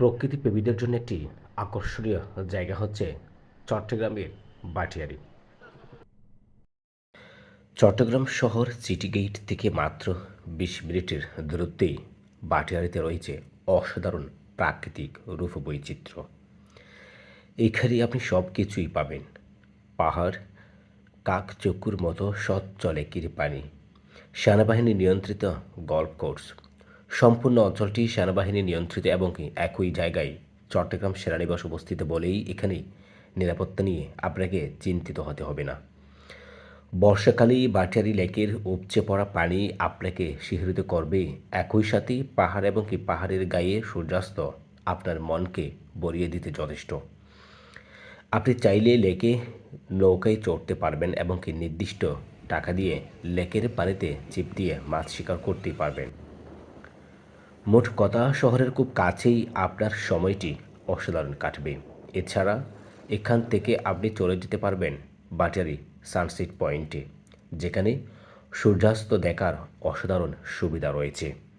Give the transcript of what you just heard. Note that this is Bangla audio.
প্রকৃতি প্রেমীদের জন্য একটি আকর্ষণীয় জায়গা হচ্ছে চট্টগ্রামের বাটিয়ারি। চট্টগ্রাম শহর সিটি গেট থেকে মাত্র বিশ মিনিটের দূরত্বেই বাটিয়ারিতে রয়েছে অসাধারণ প্রাকৃতিক রূপ বৈচিত্র্য এখানে আপনি সব কিছুই পাবেন। পাহাড় কাকচকুর মতো সচ্ছল একির পানি। সেনাবাহিনী নিয়ন্ত্রিত গল্ফ কোর্স সম্পূর্ণ অঞ্চলটি সেনাবাহিনী নিয়ন্ত্রিত এবং একই জায়গায় চট্টগ্রাম সেনানিবাস উপস্থিত বলেই এখানে নিরাপত্তা নিয়ে আপনাকে চিন্তিত হতে হবে না। বর্ষাকালেই বাটিয়ারি লেকের উপচে পড়া পানি আপনাকে শিহরিত করবে। একই সাথে পাহাড় এবং কি পাহাড়ের গায়ে সূর্যাস্ত আপনার মনকে বরিয়ে দিতে যথেষ্ট। আপনি চাইলে লেকে নৌকায় চড়তে পারবেন এবং কি নির্দিষ্ট টাকা দিয়ে লেকের পানিতে চিপ দিয়ে মাছ শিকার করতে পারবেন। মোট কথা শহরের খুব কাছেই আপনার সময়টি অসাধারণ কাটবে। এছাড়া এখান থেকে আপনি চলে যেতে পারবেন বাটারি সানসেট পয়েন্টে, যেখানে সূর্যাস্ত দেখার অসাধারণ সুবিধা রয়েছে।